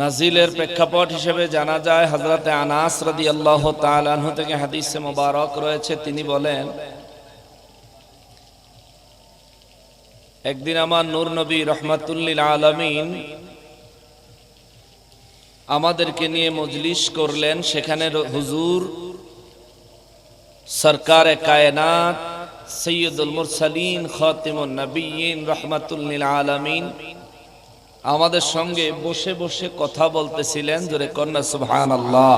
নাজিলের প্রেক্ষাপট হিসেবে জানা যায় হজরতে আনাস রাদি আল্লাহ তালাহ থেকে হাদিসে মোবারক রয়েছে। তিনি বলেন, একদিন আমার নূর নবী রহমাতুল্লিল আলমিন আমাদেরকে নিয়ে মজলিস করলেন। সেখানে হুজুর, সরকার কায়নাত, সৈয়দুল মুরসালিন, খাতিমুন নবীন রহমাতুল্লিল আলমিন আমাদের সঙ্গে বসে বসে কথা বলতেছিলেন, জোরে কন্যা সুবহান আল্লাহ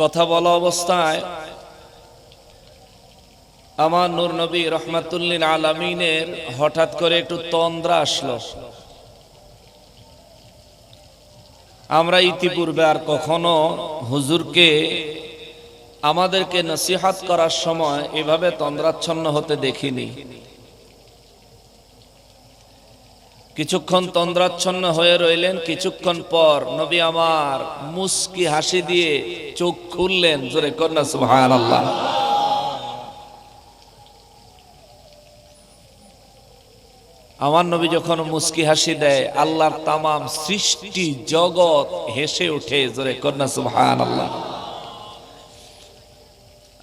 কথা বলা অবস্থায় আমার নূর নবী রহমাতুল্লিন আলমিনের হঠাৎ করে একটু তন্দ্রা আসলো। আমরা ইতিপূর্বে আর কখনো হুজুরকে আমাদেরকে নসিহাত করার সময় এভাবে তন্দ্রাচ্ছন্ন হতে দেখিনি। কিছুক্ষণ তন্দ্রাচ্ছন্ন হয়ে রইলেন, কিছুক্ষণ পর নবী আমার মুস্কি হাসি দিয়ে চোখ খুললেন, জোরে কন্যা সুহান আল্লাহ আমার নবী যখন মুস্কি হাসি দেয়, আল্লাহর তামাম সৃষ্টি জগৎ হেসে ওঠে, জোরে কন্যা সুহান আল্লাহ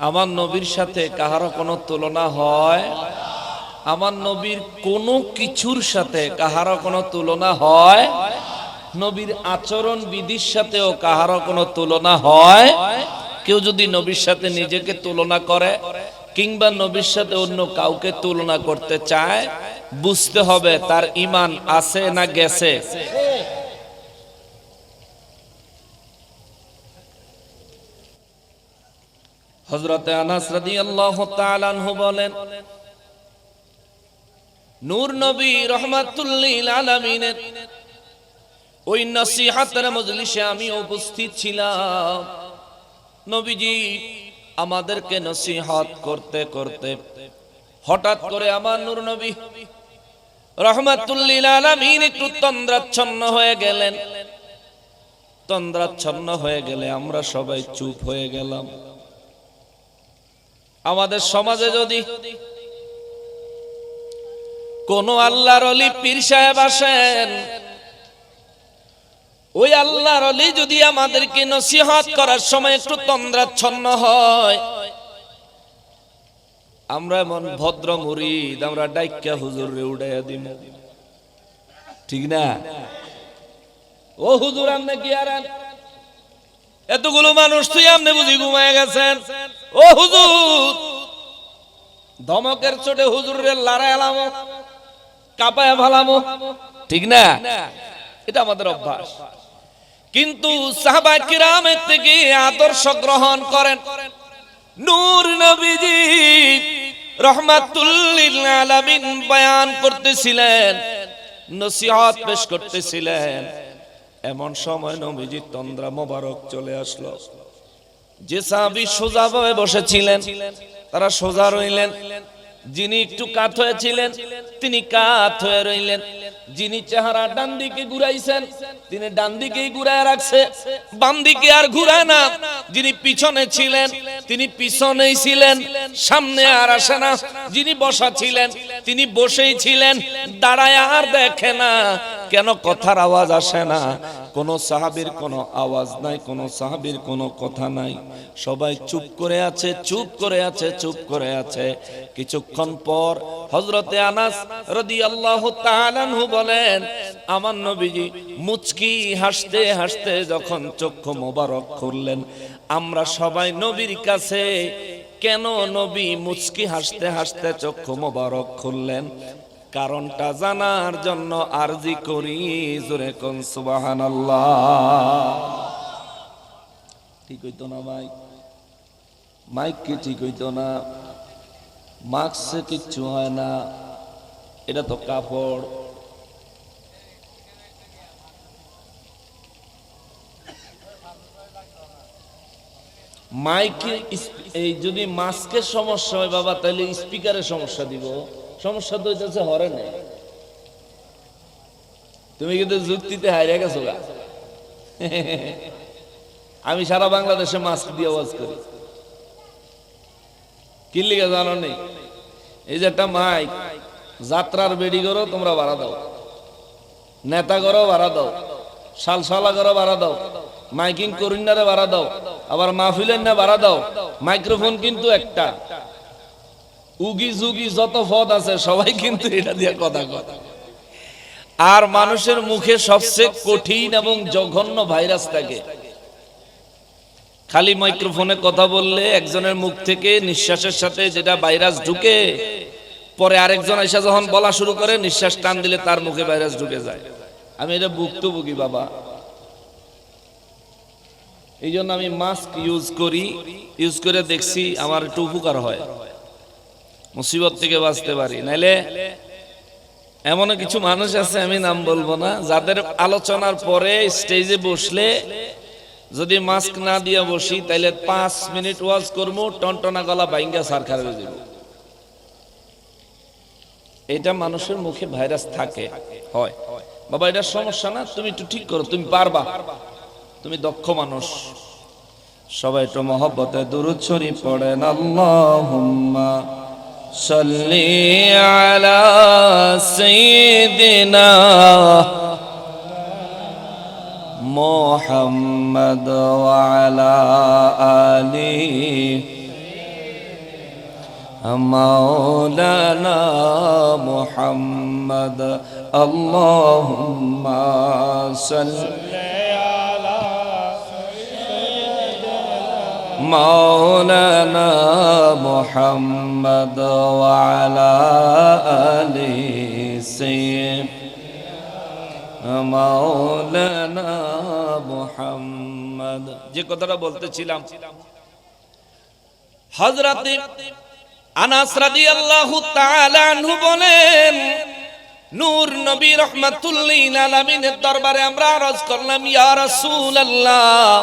আমার নবীর সাথে কাহারও কোনো তুলনা হয় আমার নবীর কোনো কিছুর সাথে কাহারও কোনো তুলনা হয়? নবীর আচরণ বিধির সাথেও কাহারও কোনো তুলনা হয়? কেউ যদি নবীর সাথে নিজেকে তুলনা করে কিংবা নবীর সাথে অন্য কাউকে তুলনা করতে চায়, বুঝতে হবে তার ইমান আছে না গেছে। হজরতে আনাস রাদিয়াল্লাহু তাআলা বলেন নূর নবী রহমাতুল্লিল আলামিনের ওই নসিহাতের মজলিসে আমি উপস্থিত ছিলাম। নবীজি আমাদেরকে নসিহত করতে করতে হঠাৎ করে আমার নূর নবী রহমাতুল্লিল আলামিন একটু তন্দ্রাচ্ছন্ন হয়ে গেলেন। তন্দ্রাচ্ছন্ন হয়ে গেলে আমরা সবাই চুপ হয়ে গেলাম। আমাদের সমাজে যদি কোন আল্লাহর অলি পীর সাহেব আসেন, ওই আল্লাহর অলি যদি আমাদেরকে নসিহত করার সময় একটু তন্দ্রাচ্ছন্ন হয়, আমরা এমন ভদ্র মুরিদ, আমরা ডাইকা হুজুর রে উড়াইয়া দিম ঠিক না? ও হুজুর আমনে কি আর এতগুলো মানুষ তুই আমনে বুঝি ঘুমায় গেছেন? ও হুজুর, ধমকের চোটে হুজুরের লড়াই এলামো। কাপায় ভালামো। ঠিক না? এটা আমাদের অভ্যাস। কিন্তু সাহাবা কিরামের থেকে আদর্শ গ্রহণ করেন নূর নবীজি রহমাতুল্লিল আলামিন বয়ান করতেছিলেন, নসিহত পেশ করতেছিলেন। এমন সময় নবীজি তন্দ্রা মোবারক চলে আসলো। যে সাহাবী সোজাভাবে বসেছিলেন, তারা সোজা রইলেন। যিনি একটু কাত হয়েছিলেন, তিনি কাত হয়ে রইলেন। যিনি চেহারা ডান দিকে ঘুরাইছেন, তিনি ডান দিকেই ঘুরায় রাখছে। বাম দিকে আর ঘুরায় না। যিনি পিছনে ছিলেন তিনি পিছনেই ছিলেন, সামনে আর আসে না। যিনি বসা ছিলেন, তিনি বসেই ছিলেন। দাঁড়ায় আর দেখে না, কেন কথার আওয়াজ আসে না। কোন সাহাবীর কোনো আওয়াজ নাই, কোন সাহাবীর কোনো কথা নাই। সবাই চুপ করে আছে, চুপ করে আছে, চুপ করে আছে। কিছুক্ষণ পর হজরতে আনাস রদি আল্লাহ আনহু বলেন, আমার নবীজি মুচকি হাসতে হাসতে যখন চক্ষু মোবারক খুললেন আমরা সবাই নবীর কাছে, কেন নবী মুচকি হাসতে হাসতে চক্ষু মোবারক খুললেন? কারণটা জানার জন্য আরজি করি, জোরে কোন সুবাহান ঠিক হইতো না ভাই? মাইক কি ঠিক হইতো না? মাস্ক কিচ্ছু হয় না। এটা তো কাপড়। মাইকে এই যদি মাস্কের সমস্যা হয় বাবা, তাহলে স্পিকারের সমস্যা দিব। সমস্যা তো হইতেছে হরে নেই তুমি কিন্তু যুক্তিতে হারিয়ে গেছো গা। আমি সারা বাংলাদেশে মাস্ক দিয়ে আওয়াজ করি। কি লিগে জানো নেই এই যে একটা মাইক, যাত্রার বেডি করো তোমরা ভাড়া দাও। নেতা করো ভাড়া দাও। সালসালা করো ভাড়া দাও। মাইকিং করিনারে ভাড়া দাও। আবার মাহফিলের না ভাড়া দাও, মাইক্রোফোন কিন্তু একটা। উগি জুগি যত পদ আছে, সবাই কিন্তু এটা দিয়ে কথা কথা আর মানুষের মুখে সবচেয়ে কঠিন এবং জঘন্য ভাইরাস থাকে। খালি মাইক্রোফোনে কথা বললে একজনের মুখ থেকে নিঃশ্বাসের সাথে যেটা ভাইরাস ঢুকে, পরে আরেকজন এসে যখন বলা শুরু করে, নিঃশ্বাস টান দিলে তার মুখে ভাইরাস ঢুকে যায়। আমি এটা ভুক্তভোগী বাবা। এই জন্য আমি মাস্ক ইউজ করি ইউজ করে দেখছি আমার একটু উপকার হয়। মুসিবত থেকে বাঁচতে পারি। নাইলে এমন কিছু মানুষ আছে, আমি নাম বলব না, যাদের আলোচনার পরে স্টেজে বসলে যদি মাস্ক না দিয়ে বসি, তাইলে পাঁচ মিনিট ওয়াজ করব টনটনা গলা বাইঙ্গা সার খারাপ যাব এটা মানুষের মুখে ভাইরাস থাকে, হয়। বাবা, এটা সমস্যা না, তুমি একটু ঠিক করো, তুমি পারবা। তুমি দক্ষ মানুষ সবাই একটু মহব্বতে দুরুদ শরীফ পড়েন আল্লাহুম্মা সাল্লি আলা সাইয়্যিদিনা محمد وعلى آله مولانا محمد اللهم صل مولانا محمد وعلى آله سيدنا মাওলানা মুহাম্মদ যে কথাটা বলতেছিলাম হযরতে আনাস রাদিয়াল্লাহু তাআলা আনহু বলেন নূর নবী রহমাতুল্লিল আলামিনের দরবারে আমরা আরজ করলাম ইয়া রাসূলুল্লাহ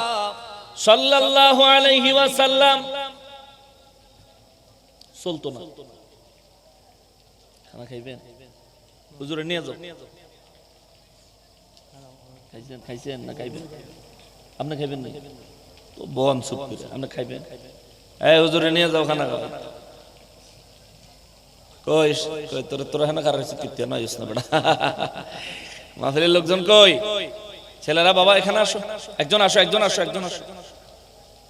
সাল্লাল্লাহু আলাইহি ওয়াসাল্লাম। চলতো না। খানা খাইবেন? হুজুরে নিয়ে যাও। খাইছেন খাইছেন না খাইবেন? আপনি খাইবেন না তো বন চুপ করে, আপনি খাইবেন? এই হুজুরে নিয়ে যাও খানা খাবেন কই কই, তোর তোর হেনা কার হইছে কিতে না ইস না বেটা। মাহফিলের লোকজন কই? ছেলেরা, বাবা, এখানে আসো। একজন আসো একজন আসো একজন আসো।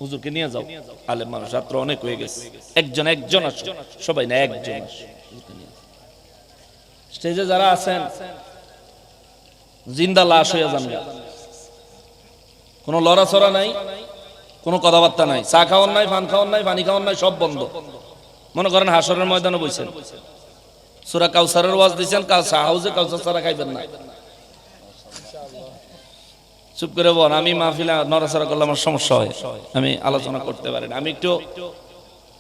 হুজুরকে নিয়ে যাও। আলেম মানুষ রাত্র অনেক হয়ে গেছে। একজন একজন আসো। সবাই না একজন। স্টেজে যারা আছেন জিন্দা লাশ হয়ে যান। কোনো লড়াচড়া নাই কোনো কথাবার্তা নাই। চা খাওয়ার নাই ফান খাওয়ার নাই পানি খাওয়ার নাই সব বন্ধ। মনে করেন হাসরের ময়দানে বইছেন। সুরা কাউসারের ওয়াজ কাউসা হাউজে কাউসার ছাড়া খাইবেন না। চুপ করে বল, আমি মাহফিলে নড়াচড়া করলে আমার সমস্যা হয়। আমি আলোচনা করতে পারি না। আমি একটু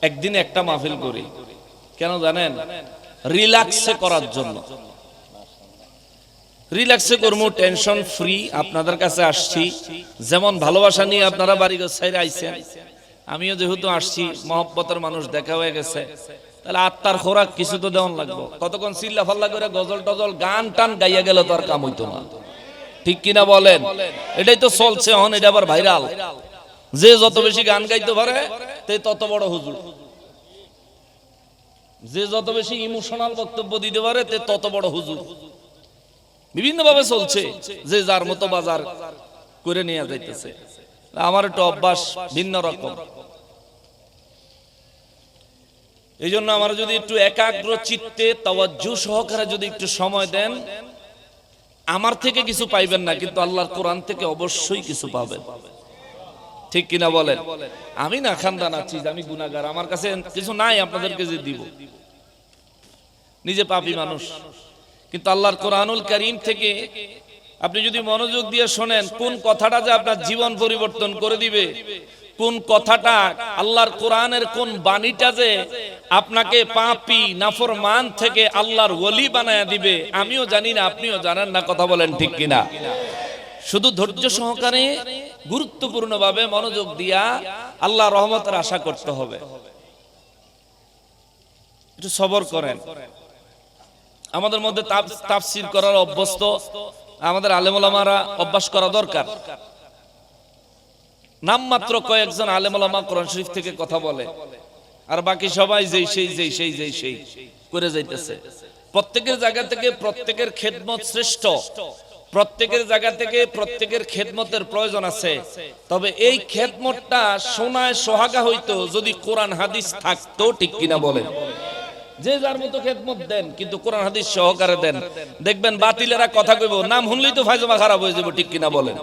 একদিন একটা মাহফিল করি। কেন জানেন? রিল্যাক্সে করার জন্য। রিল্যাক্সে করব, টেনশন ফ্রি। আপনাদের কাছে আসছি। যেমন ভালোবাসা নিয়ে আপনারা বাড়ি গোছাইরে আইছেন। আমিও যেহেতু আসছি, মহব্বতের মানুষ দেখা হয়ে গেছে। তাহলে আত্মার খোরাক কিছু তো দেওয়ান লাগবো। কতক্ষণ চিল্লা ফাল্লা করে গজল টজল গান টান গাইয়া গেলে তো আর কাম হইতো না। ঠিক কিনা বলেন? এটাই তো চলছে হন এটা আবার ভাইরাল যে যত বেশি গান গাইতে পারে তে তত বড় হুজুর। যে যত বেশি ইমোশনাল বক্তব্য দিতে পারে তে তত বড় হুজুর। বিভিন্ন ভাবে চলছে, যে যার মতো বাজার করে নিয়ে যাইতেছে। আমার একটু অভ্যাস ভিন্ন রকম। এই জন্য আমার যদি একটু একাগ্র চিত্তে তাওয়াজ্জু সহকারে যদি একটু সময় দেন আমার থেকে কিছু পাইবেন না, কিন্তু আল্লাহর কোরআন থেকে অবশ্যই কিছু পাবেন। ঠিক কিনা বলেন? আমি না খান্দা নাচিস আমি গুনাগার আমার কাছে কিছু নাই, আপনাদেরকে যে দিব। নিজে পাপি মানুষ। কিন্তু আল্লাহর কোরআনুল করিম থেকে আপনি যদি মনোযোগ দিয়ে শোনেন, কোন কথাটা যে আপনার জীবন পরিবর্তন করে দিবে, কোন কথাটা আল্লাহর কোরআনের কোন বাণীটা যে আপনাকে পাপি, নাফরমান থেকে আল্লাহর ওলি বানায় দিবে। আমিও জানি না, আপনিও জানেন না, কথা বলেন ঠিক কিনা। শুধু ধৈর্য সহকারে, গুরুত্বপূর্ণভাবে মনোযোগ দিয়া আল্লাহ রহমতের আশা করতে হবে। একটু সবর করেন। আমাদের মধ্যে তাফসির করার অভ্যস্ত, আমাদের আলেমুলামারা অভ্যাস করা দরকার। নামমাত্র কয়েকজন আলেমুলামা কোরআন শরীফ থেকে কথা বলে। আর বাকি সবাই যেই, সেই যেই সেই যেই, সেই করে যাইতেছে। প্রত্যেকের জায়গা থেকে প্রত্যেকের খেদমত শ্রেষ্ঠ। প্রত্যেকের জায়গা থেকে প্রত্যেকের খেদমতের প্রয়োজন আছে। তবে এই খেদমতটা সোনায় সোহাগা হইতো যদি কোরআন হাদিস থাকতো, ঠিক কিনা বলেন? যে যার মতো খেদমত দেন, কিন্তু কোরআন হাদিস সহকারে দেন। দেখবেন বাতিলেরা কথা কইব, নাম শুনলেই তো ফাইজমা খারাপ হয়ে যাবে ঠিক কিনা বলেন?